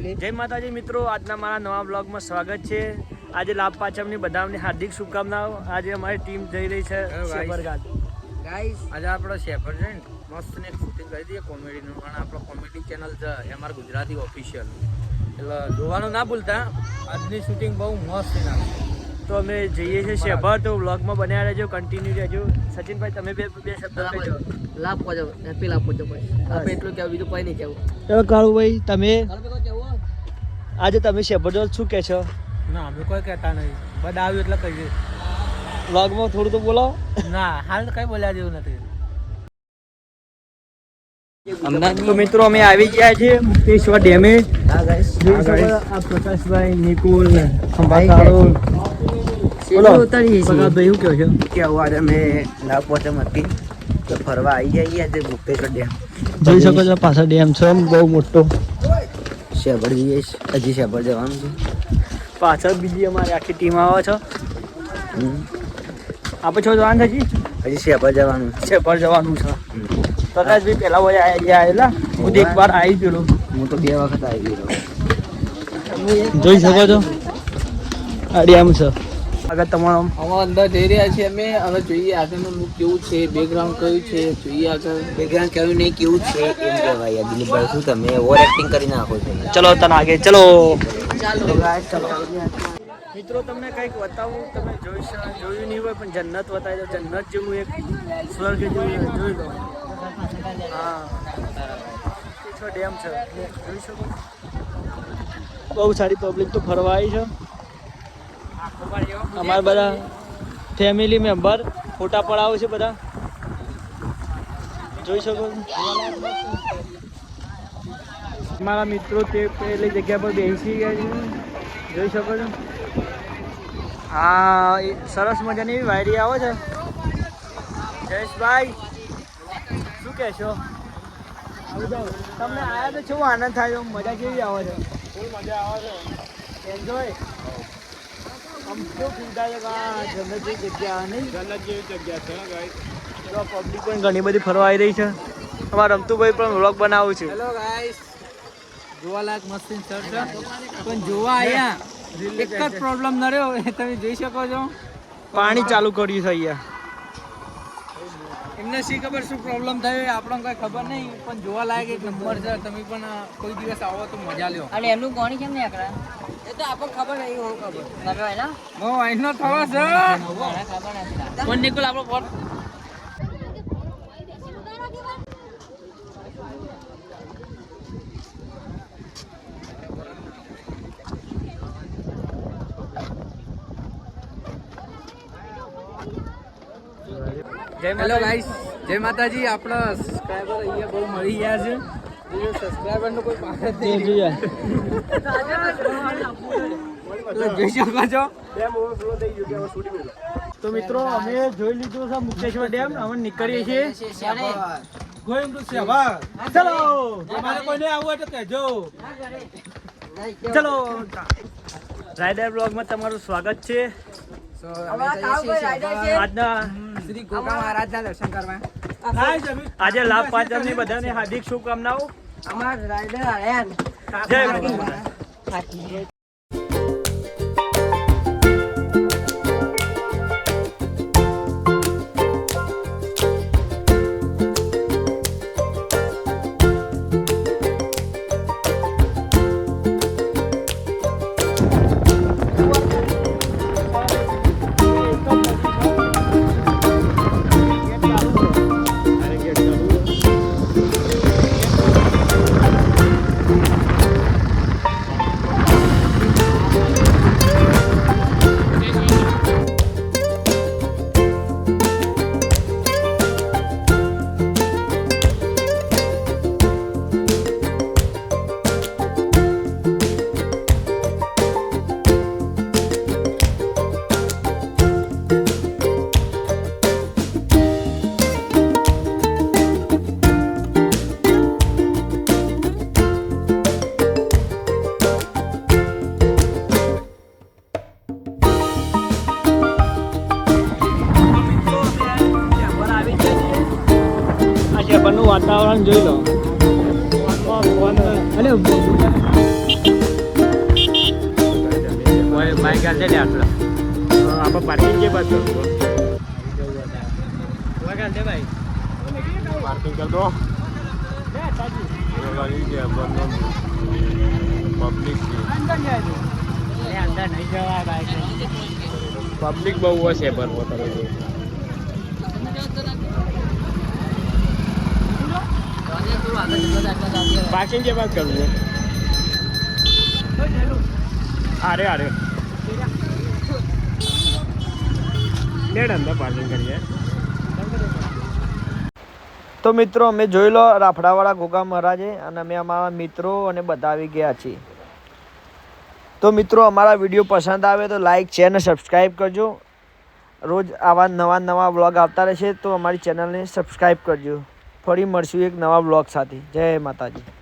જય માતાજી મિત્રો આજના મારા નવા બ્લોગમાં સ્વાગત છે. આજે લાભ પાચમની બધાને હાર્દિક શુભકામનાઓ. આજે અમારી ટીમ જઈ રહી છે Hello, ગાઈસ આજે આપણો શેફર છે ને મસ્ત ને શૂટિંગ કરી દઈએ કોમેડીનું પણ આપણો કોમેડી ચેનલ છે એ અમારું ગુજરાતી ઓફિશિયલ એટલે જોવાનું ના ભૂલતા આજની શૂટિંગ બહુ મસ્ત છે. તો અમે જઈએ છીએ શેભર તો બ્લોગમાં બન્યા રહેજો કન્ટિન્યુ રહેજો. સચિનભાઈ તમે બે બે શબ્દ કહેજો. લાભ પહોંચો હેપી લાભ. પહોંચો ભાઈ આપણે એટલું કહેવું બીજું કોઈ નહીં કહેવું. ચલો કાળુભાઈ તમે? આજે તમે શેભર શું શું કહેશો ના અમે કોઈ કહેતા નહીં. બધા આવ્યું એટલે કહીએ. બ્લોગમાં થોડું તો બોલો ના હાલ કઈ બોલ્યા જેવું નથી. તો મિત્રો અમે આવી ગયા છીએ મુક્તેશ્વર ડેમે. હા ગાઈસ આ પ્રકાશભાઈ નિકુલ બોલો. છીએ. શું કહો છો? કેવું આજે અમે લાવ પોચમ હતી તો ફરવા આવી જઈએ આજે મુક્તેશ્વર ડેમ. જોઈ શકો છો પાછળ ડેમ છે બહુ મોટો. શેભર જઈએ. હજી શેભર જવાનું છે. પાછળ બીજી અમારી આખી ટીમ આવે છે. આપણે છો જવાનું હજી? હજી શેભર જવાનું. છે. જવાનું છે. પ્રકાશભાઈ પહેલા વયા આવી આવેલા હું એક વાર આવી ગયેલો. હું તો બે વખત આવી ગયેલો. જોઈ શકો છો. અડિયામ છે. આગળ તમારો. હવે અંદર જઈ રહ્યા છીએ અમે. હવે જોઈએ આગળનું લુક કેવું છે બેકગ્રાઉન્ડ કયું છે જોઈએ આગળ. બેકગ્રાઉન્ડ કેવું નહીં કેવું છે? એમ કહેવાય દિલીપભાઈ શું તમે ઓવર એક્ટિંગ કરી નાખો છો? ચલો તને આગે ચલો. ચાલો. મિત્રો તમને કંઈક બતાવું તમે જોઈ જોયું નહીં હોય પણ જન્નત બતાવી દો જન્નત જેવું એક સ્વર્ગ જેવું જોઈ લો. હા. ડેમ છે. જોઈ શકો બહુ સારી પબ્લિક તો ફરવા આવી છે. અમારા બધા ફેમિલી મેમ્બર ફોટા પડાવે છે બધા. જોઈ શકો મારા મિત્રો તે પેલી જગ્યા પર બેસી ગયા છે. જોઈ શકો છો. હા સરસ મજાની એવી વાયરી આવે છે. જયેશભાઈ, શું કહેશો. તમને આયા તો શું આનંદ થાય? મજા કેવી આવે છે? મજા આવે છે એન્જોય પબ્લિક પણ ઘણી બધી ફરવા આવી રહી છે. અમારે રમતુભાઈ પણ વ્લોગ બનાવું છે. હેલો ગાઈસ જોવાલાયક મસ્તી સર છે. પણ જોવા અહીંયા એક જ પ્રોબ્લેમ ન રહ્યો એ તમે જોઈ શકો છો. પાણી ચાલુ કર્યું છે અહીંયા. એમને શી ખબર શું પ્રોબ્લેમ થયો આપણને કઈ ખબર નહીં પણ જોવા લાયક એક નંબર છે. તમે પણ કોઈ દિવસ આવો તો મજા લ્યો. અને એમનું કોણી કેમ નહીં આકડા? એ તો ખબર નહીં હું ખબર. ખબર હોય ને? થવા છે. ખબર આપણો ફોન જય હેલો ગાઈસ જય માતાજી. આપણા સબસ્ક્રાઇબર અહીંયા બહુ મળી ગયા છે. તો મિત્રો અમે જોઈ લીધું છે મુક્તેશ્વર ડેમ. અમે નીકળીએ છીએ. ગોઈંગ ટુ સેવા. ચલો તમારે કોઈને આવવું હોય તો કહેજો. ચલો રાઇડર બ્લોગમાં તમારું સ્વાગત છે. આજના શ્રી ગોગા મહારાજના દર્શન કરવા. આજે લાભ પાંચમની બધાને. હાર્દિક શુભકામનાઓ. અમાર રાઈડર આયા જય કે વાતાવરણ જોઈ લો. અલે બાઈક આજે ને આટલા. આપણે પાર્કિંગ કે બાજુ વગાડ પબ્લિક પબ્લિક બહુ હશે ભરવો પાર્કિંગ કે બાદ કરવું અરે અરે લેડ અંદર પાર્કિંગ કરીએ તો મિત્રો, અમે જોઈ લો રાફડાવાળા ગોગા મહારાજે અને અમે અમારા મિત્રો અને બધા આવી ગયા છીએ. તો મિત્રો, અમારા વીડિયો પસંદ આવે તો લાઈક શેર અને સબસ્ક્રાઈબ કરજો. રોજ આવા નવા નવા વ્લોગ આવતા રહેશે તો અમારી ચેનલને સબસ્ક્રાઈબ કરજો. ફરી મળશું એક નવા વ્લોગ સાથે. જય માતાજી.